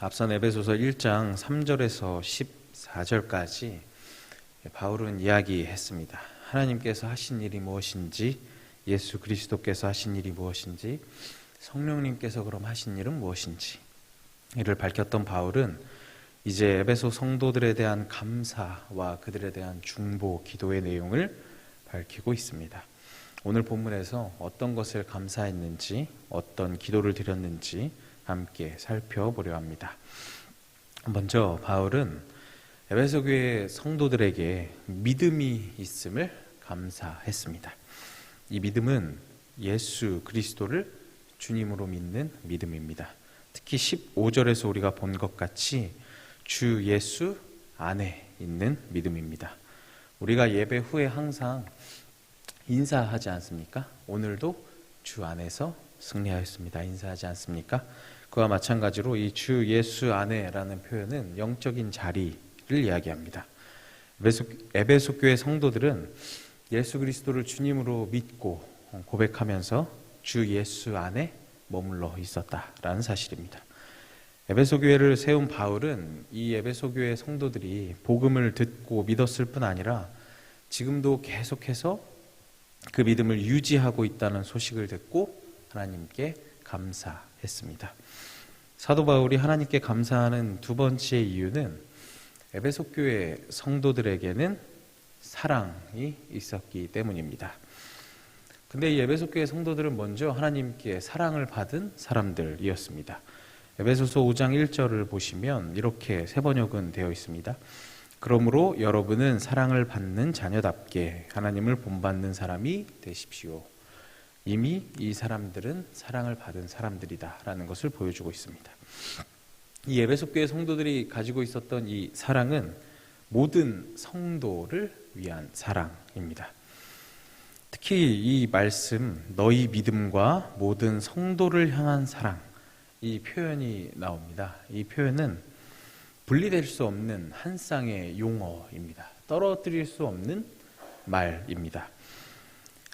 앞선 에베소서 1장 3절에서 14절까지 바울은 이야기했습니다. 하나님께서 하신 일이 무엇인지, 예수 그리스도께서 하신 일이 무엇인지, 성령님께서 그럼 하신 일은 무엇인지 이를 밝혔던 바울은 이제 에베소 성도들에 대한 감사와 그들에 대한 중보 기도의 내용을 밝히고 있습니다. 오늘 본문에서 어떤 것을 감사했는지, 어떤 기도를 드렸는지 함께 살펴보려 합니다. 먼저 바울은 에베소 교회 성도들에게 믿음이 있음을 감사했습니다. 이 믿음은 예수 그리스도를 주님으로 믿는 믿음입니다. 특히 15절에서 우리가 본 것 같이 주 예수 안에 있는 믿음입니다. 우리가 예배 후에 항상 인사하지 않습니까? 오늘도 주 안에서 승리하였습니다. 인사하지 않습니까? 그와 마찬가지로 이 주 예수 안에라는 표현은 영적인 자리를 이야기합니다. 에베소, 교회 성도들은 예수 그리스도를 주님으로 믿고 고백하면서 주 예수 안에 머물러 있었다라는 사실입니다. 에베소 교회를 세운 바울은 이 에베소 교회 성도들이 복음을 듣고 믿었을 뿐 아니라 지금도 계속해서 그 믿음을 유지하고 있다는 소식을 듣고 하나님께 감사했습니다. 사도 바울이 하나님께 감사하는 두 번째 이유는 에베소 교회 성도들에게는 사랑이 있었기 때문입니다. 근데 이 에베소 교회 성도들은 먼저 하나님께 사랑을 받은 사람들이었습니다. 에베소서 5장 1절을 보시면 이렇게 세 번역은 되어 있습니다. 그러므로 여러분은 사랑을 받는 자녀답게 하나님을 본받는 사람이 되십시오. 이미 이 사람들은 사랑을 받은 사람들이다라는 것을 보여주고 있습니다. 이 에베소 교회 성도들이 가지고 있었던 이 사랑은 모든 성도를 위한 사랑입니다. 특히 이 말씀 너희 믿음과 모든 성도를 향한 사랑 이 표현이 나옵니다. 이 표현은 분리될 수 없는 한 쌍의 용어입니다. 떨어뜨릴 수 없는 말입니다.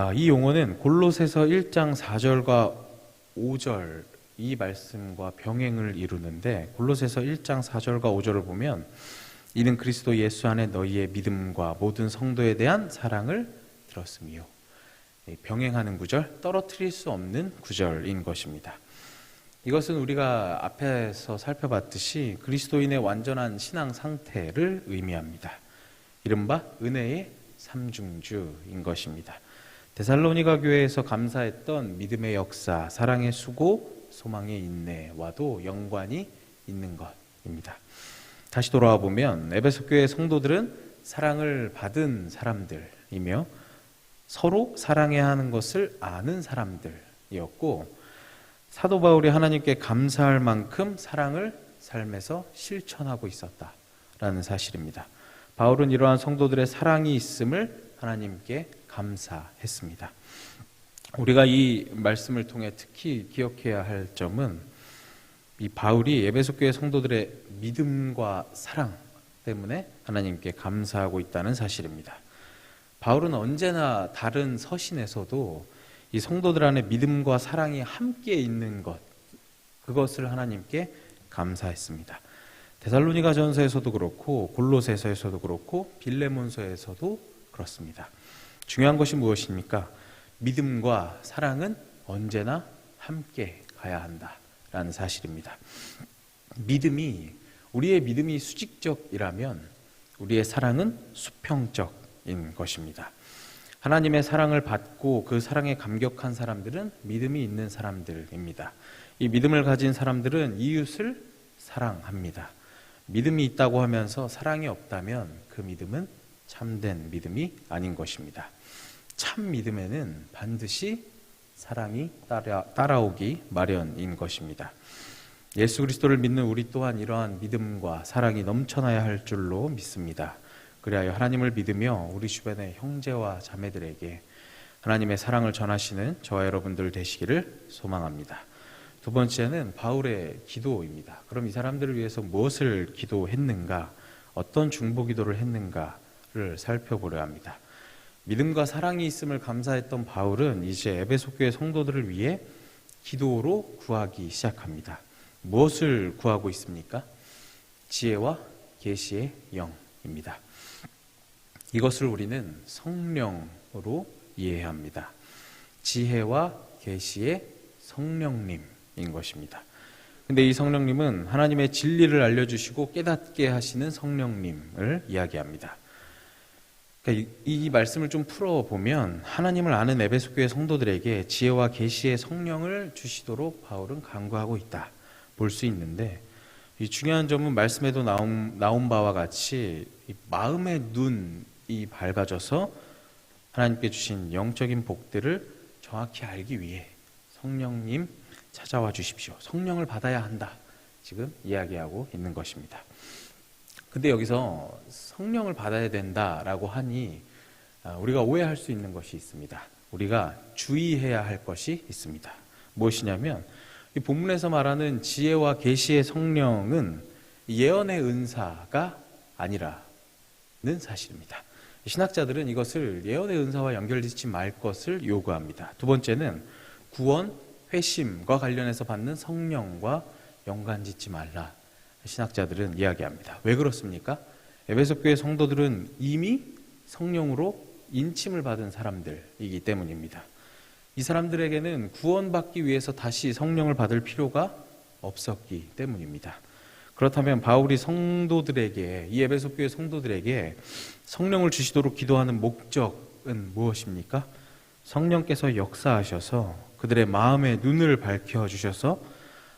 아, 이 용어는 골로새서 1장 4절과 5절 이 말씀과 병행을 이루는데 골로새서 1장 4절과 5절을 보면 이는 그리스도 예수 안에 너희의 믿음과 모든 성도에 대한 사랑을 들었으며 병행하는 구절 떨어뜨릴 수 없는 구절인 것입니다. 이것은 우리가 앞에서 살펴봤듯이 그리스도인의 완전한 신앙 상태를 의미합니다. 이른바 은혜의 삼중주인 것입니다. 데살로니가 교회에서 감사했던 믿음의 역사, 사랑의 수고, 소망의 인내와도 연관이 있는 것입니다. 다시 돌아와 보면 에베소 교회 성도들은 사랑을 받은 사람들이며 서로 사랑해야 하는 것을 아는 사람들이었고 사도 바울이 하나님께 감사할 만큼 사랑을 삶에서 실천하고 있었다라는 사실입니다. 바울은 이러한 성도들의 사랑이 있음을 하나님께 감사했습니다. 우리가 이 말씀을 통해 특히 기억해야 할 점은 이 바울이 에베소 교회 성도들의 믿음과 사랑 때문에 하나님께 감사하고 있다는 사실입니다. 바울은 언제나 다른 서신에서도 이 성도들 안에 믿음과 사랑이 함께 있는 것 그것을 하나님께 감사했습니다. 데살로니가 전서에서도 그렇고 골로새서에서도 그렇고 빌레몬서에서도 그렇습니다. 중요한 것이 무엇입니까? 믿음과 사랑은 언제나 함께 가야 한다라는 사실입니다. 믿음이 우리의 믿음이 수직적이라면 우리의 사랑은 수평적인 것입니다. 하나님의 사랑을 받고 그 사랑에 감격한 사람들은 믿음이 있는 사람들입니다. 이 믿음을 가진 사람들은 이웃을 사랑합니다. 믿음이 있다고 하면서 사랑이 없다면 그 믿음은 참된 믿음이 아닌 것입니다. 참 믿음에는 반드시 사랑이 따라, 따라오기 마련인 것입니다. 예수 그리스도를 믿는 우리 또한 이러한 믿음과 사랑이 넘쳐나야 할 줄로 믿습니다. 그리하여 하나님을 믿으며 우리 주변의 형제와 자매들에게 하나님의 사랑을 전하시는 저와 여러분들 되시기를 소망합니다. 두 번째는 바울의 기도입니다. 그럼 이 사람들을 위해서 무엇을 기도했는가, 어떤 중보 기도를 했는가 를 살펴보려 합니다. 믿음과 사랑이 있음을 감사했던 바울은 이제 에베소 교회 성도들을 위해 기도로 구하기 시작합니다. 무엇을 구하고 있습니까? 지혜와 계시의 영입니다. 이것을 우리는 성령으로 이해해야 합니다. 지혜와 계시의 성령님인 것입니다. 근데 이 성령님은 하나님의 진리를 알려주시고 깨닫게 하시는 성령님을 이야기합니다. 그러니까 이, 이 말씀을 좀 풀어보면 하나님을 아는 에베소 교회 성도들에게 지혜와 계시의 성령을 주시도록 바울은 간구하고 있다 볼 수 있는데 이 중요한 점은 말씀에도 나온, 나온 바와 같이 마음의 눈이 밝아져서 하나님께 주신 영적인 복들을 정확히 알기 위해 성령님 찾아와 주십시오. 성령을 받아야 한다. 지금 이야기하고 있는 것입니다. 근데 여기서 성령을 받아야 된다라고 하니 아, 우리가 오해할 수 있는 것이 있습니다. 우리가 주의해야 할 것이 있습니다. 무엇이냐면 이 본문에서 말하는 지혜와 계시의 성령은 예언의 은사가 아니라는 사실입니다. 신학자들은 이것을 예언의 은사와 연결짓지 말 것을 요구합니다. 두 번째는 구원, 회심과 관련해서 받는 성령과 연관짓지 말라. 신학자들은 이야기합니다. 왜 그렇습니까? 에베소 교회 성도들은 이미 성령으로 인침을 받은 사람들이기 때문입니다. 이 사람들에게는 구원받기 위해서 다시 성령을 받을 필요가 없었기 때문입니다. 그렇다면 바울이 성도들에게 이 에베소 교회 성도들에게 성령을 주시도록 기도하는 목적은 무엇입니까? 성령께서 역사하셔서 그들의 마음의 눈을 밝혀 주셔서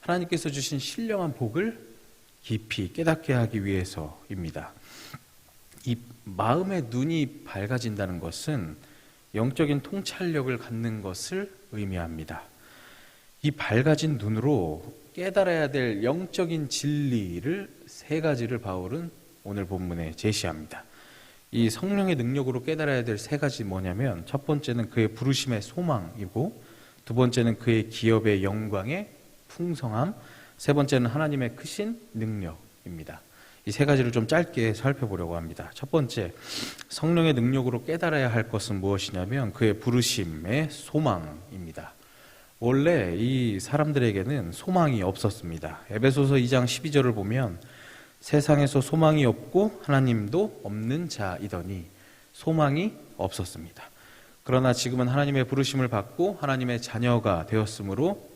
하나님께서 주신 신령한 복을 깊이 깨닫게 하기 위해서입니다. 이 마음의 눈이 밝아진다는 것은 영적인 통찰력을 갖는 것을 의미합니다. 이 밝아진 눈으로 깨달아야 될 영적인 진리를 세 가지를 바울은 오늘 본문에 제시합니다. 이 성령의 능력으로 깨달아야 될 세 가지 뭐냐면 첫 번째는 그의 부르심의 소망이고 두 번째는 그의 기업의 영광의 풍성함, 세 번째는 하나님의 크신 능력입니다. 이 세 가지를 좀 짧게 살펴보려고 합니다. 첫 번째, 성령의 능력으로 깨달아야 할 것은 무엇이냐면 그의 부르심의 소망입니다. 원래 이 사람들에게는 소망이 없었습니다. 에베소서 2장 12절을 보면 세상에서 소망이 없고 하나님도 없는 자이더니 소망이 없었습니다. 그러나 지금은 하나님의 부르심을 받고 하나님의 자녀가 되었으므로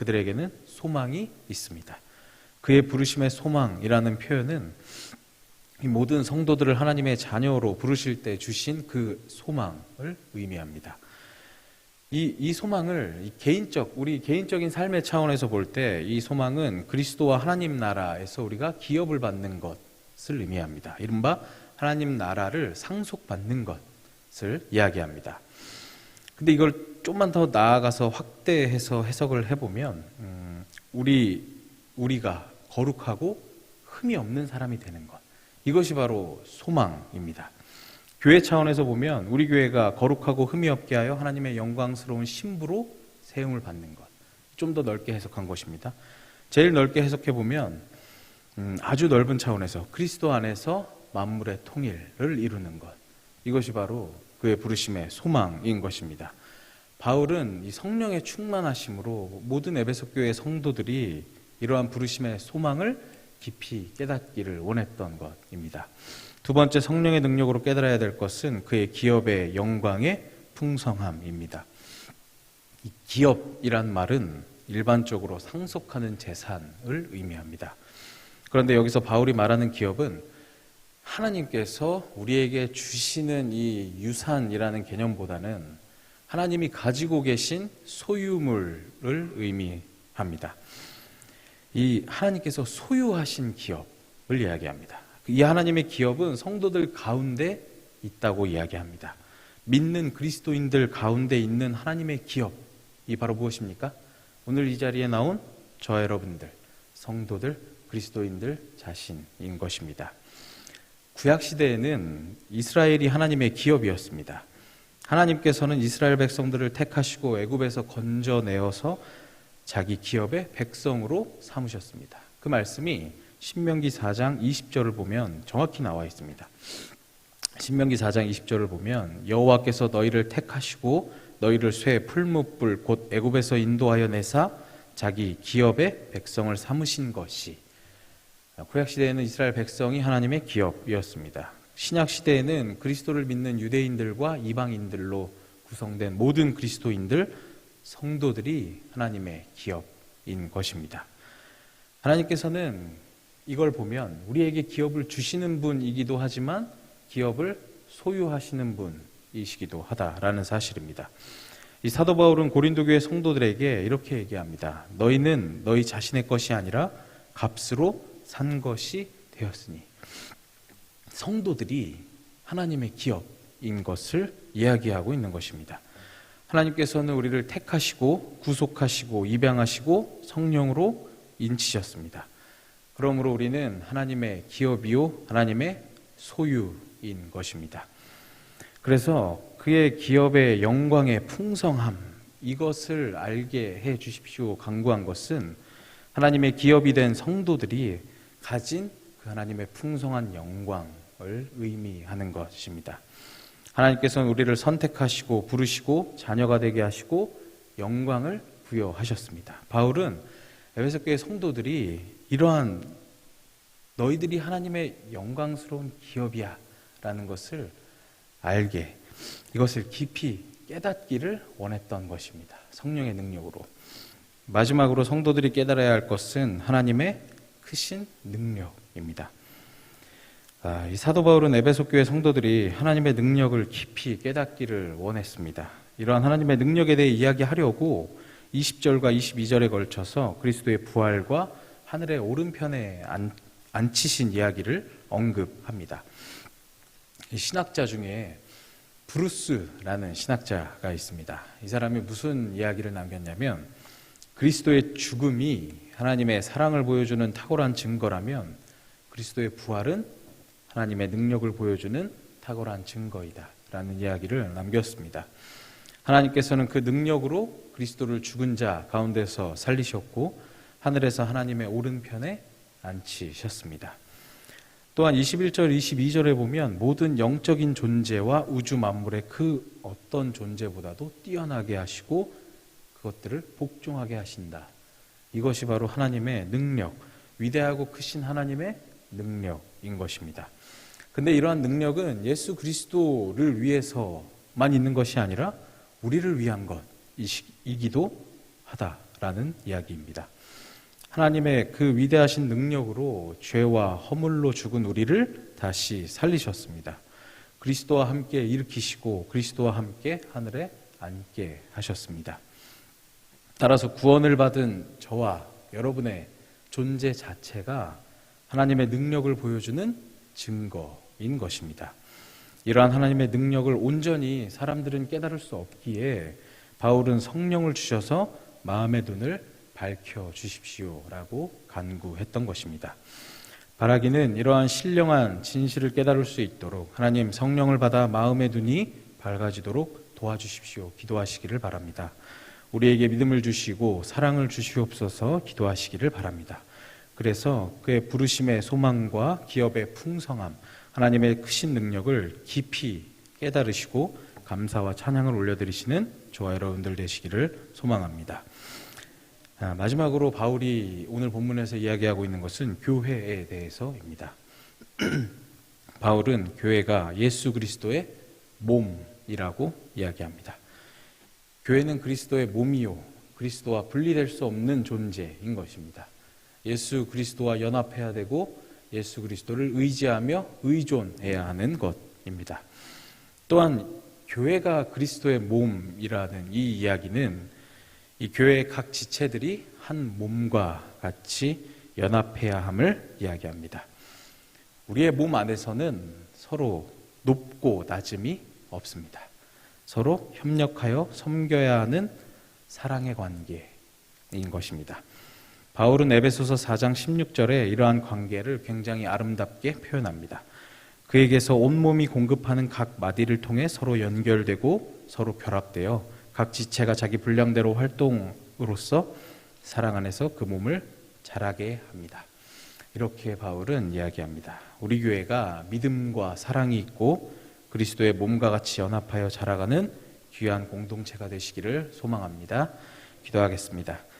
그들에게는 소망이 있습니다. 그의 부르심의 소망이라는 표현은 모든 성도들을 하나님의 자녀로 부르실 때 주신 그 소망을 의미합니다. 이, 이 소망을 이 개인적, 우리 개인적인 삶의 차원에서 볼 때 이 소망은 그리스도와 하나님 나라에서 우리가 기업을 받는 것을 의미합니다. 이른바 하나님 나라를 상속받는 것을 이야기합니다. 근데 이걸 좀만 더 나아가서 확대해서 해석을 해보면, 음, 우리, 우리가 거룩하고 흠이 없는 사람이 되는 것. 이것이 바로 소망입니다. 교회 차원에서 보면 우리 교회가 거룩하고 흠이 없게 하여 하나님의 영광스러운 신부로 세움을 받는 것. 좀 더 넓게 해석한 것입니다. 제일 넓게 해석해 보면 음, 아주 넓은 차원에서 그리스도 안에서 만물의 통일을 이루는 것. 이것이 바로 그의 부르심의 소망인 것입니다. 바울은 이 성령의 충만하심으로 모든 에베소 교회 성도들이 이러한 부르심의 소망을 깊이 깨닫기를 원했던 것입니다. 두 번째 성령의 능력으로 깨달아야 될 것은 그의 기업의 영광의 풍성함입니다. 이 기업이란 말은 일반적으로 상속하는 재산을 의미합니다. 그런데 여기서 바울이 말하는 기업은 하나님께서 우리에게 주시는 이 유산이라는 개념보다는 하나님이 가지고 계신 소유물을 의미합니다. 이 하나님께서 소유하신 기업을 이야기합니다. 이 하나님의 기업은 성도들 가운데 있다고 이야기합니다. 믿는 그리스도인들 가운데 있는 하나님의 기업이 바로 무엇입니까? 오늘 이 자리에 나온 저 여러분들, 성도들, 그리스도인들 자신인 것입니다. 구약 시대에는 이스라엘이 하나님의 기업이었습니다. 하나님께서는 이스라엘 백성들을 택하시고 애굽에서 건져내어서 자기 기업의 백성으로 삼으셨습니다. 그 말씀이 신명기 4장 20절을 보면 정확히 나와 있습니다. 신명기 4장 20절을 보면 여호와께서 너희를 택하시고 너희를 쇠 풀무불 곧 애굽에서 인도하여 내사 자기 기업의 백성을 삼으신 것이 구약 시대에는 이스라엘 백성이 하나님의 기업이었습니다. 신약 시대에는 그리스도를 믿는 유대인들과 이방인들로 구성된 모든 그리스도인들 성도들이 하나님의 기업인 것입니다. 하나님께서는 이걸 보면 우리에게 기업을 주시는 분이기도 하지만 기업을 소유하시는 분이시기도 하다라는 사실입니다. 이 사도 바울은 고린도 교회 성도들에게 이렇게 얘기합니다. 너희는 너희 자신의 것이 아니라 값으로 산 것이 되었으니 성도들이 하나님의 기업인 것을 이야기하고 있는 것입니다. 하나님께서는 우리를 택하시고 구속하시고 입양하시고 성령으로 인치셨습니다. 그러므로 우리는 하나님의 기업이요 하나님의 소유인 것입니다. 그래서 그의 기업의 영광의 풍성함 이것을 알게 해 주십시오 강구한 것은 하나님의 기업이 된 성도들이 가진 그 하나님의 풍성한 영광을 의미하는 것입니다. 하나님께서는 우리를 선택하시고 부르시고 자녀가 되게 하시고 영광을 부여하셨습니다. 바울은 에베소 교회 성도들이 이러한 너희들이 하나님의 영광스러운 기업이야 라는 것을 알게 이것을 깊이 깨닫기를 원했던 것입니다. 성령의 능력으로. 마지막으로 성도들이 깨달아야 할 것은 하나님의 크신 능력입니다. 아, 이 사도 바울은 에베소 교회 성도들이 하나님의 능력을 깊이 깨닫기를 원했습니다. 이러한 하나님의 능력에 대해 이야기하려고 20절과 22절에 걸쳐서 그리스도의 부활과 하늘의 오른편에 앉히신 이야기를 언급합니다. 신학자 중에 브루스라는 신학자가 있습니다. 이 사람이 무슨 이야기를 남겼냐면 그리스도의 죽음이 하나님의 사랑을 보여주는 탁월한 증거라면 그리스도의 부활은 하나님의 능력을 보여주는 탁월한 증거이다. 라는 이야기를 남겼습니다. 하나님께서는 그 능력으로 그리스도를 죽은 자 가운데서 살리셨고 하늘에서 하나님의 오른편에 앉히셨습니다. 또한 21절, 22절에 보면 모든 영적인 존재와 우주 만물의 그 어떤 존재보다도 뛰어나게 하시고 그것들을 복종하게 하신다. 이것이 바로 하나님의 능력, 위대하고 크신 하나님의 능력인 것입니다. 근데 이러한 능력은 예수 그리스도를 위해서만 있는 것이 아니라 우리를 위한 것이기도 하다라는 이야기입니다. 하나님의 그 위대하신 능력으로 죄와 허물로 죽은 우리를 다시 살리셨습니다. 그리스도와 함께 일으키시고 그리스도와 함께 하늘에 앉게 하셨습니다. 따라서 구원을 받은 저와 여러분의 존재 자체가 하나님의 능력을 보여주는 증거인 것입니다. 이러한 하나님의 능력을 온전히 사람들은 깨달을 수 없기에 바울은 성령을 주셔서 마음의 눈을 밝혀 주십시오라고 간구했던 것입니다. 바라기는 이러한 신령한 진실을 깨달을 수 있도록 하나님 성령을 받아 마음의 눈이 밝아지도록 도와주십시오. 기도하시기를 바랍니다. 우리에게 믿음을 주시고 사랑을 주시옵소서 기도하시기를 바랍니다. 그래서 그의 부르심의 소망과 기업의 풍성함, 하나님의 크신 능력을 깊이 깨달으시고 감사와 찬양을 올려드리시는 저와 여러분들 되시기를 소망합니다. 아, 마지막으로 바울이 오늘 본문에서 이야기하고 있는 것은 교회에 대해서입니다. 바울은 교회가 예수 그리스도의 몸이라고 이야기합니다. 교회는 그리스도의 몸이요. 그리스도와 분리될 수 없는 존재인 것입니다. 예수 그리스도와 연합해야 되고 예수 그리스도를 의지하며 의존해야 하는 것입니다. 또한 교회가 그리스도의 몸이라는 이 이야기는 이 교회의 각 지체들이 한 몸과 같이 연합해야 함을 이야기합니다. 우리의 몸 안에서는 서로 높고 낮음이 없습니다. 서로 협력하여 섬겨야 하는 사랑의 관계인 것입니다. 바울은 에베소서 4장 16절에 이러한 관계를 굉장히 아름답게 표현합니다. 그에게서 온몸이 공급하는 각 마디를 통해 서로 연결되고 서로 결합되어 각 지체가 자기 분량대로 활동으로서 사랑 안에서 그 몸을 자라게 합니다. 이렇게 바울은 이야기합니다. 우리 교회가 믿음과 사랑이 있고 그리스도의 몸과 같이 연합하여 자라가는 귀한 공동체가 되시기를 소망합니다. 기도하겠습니다.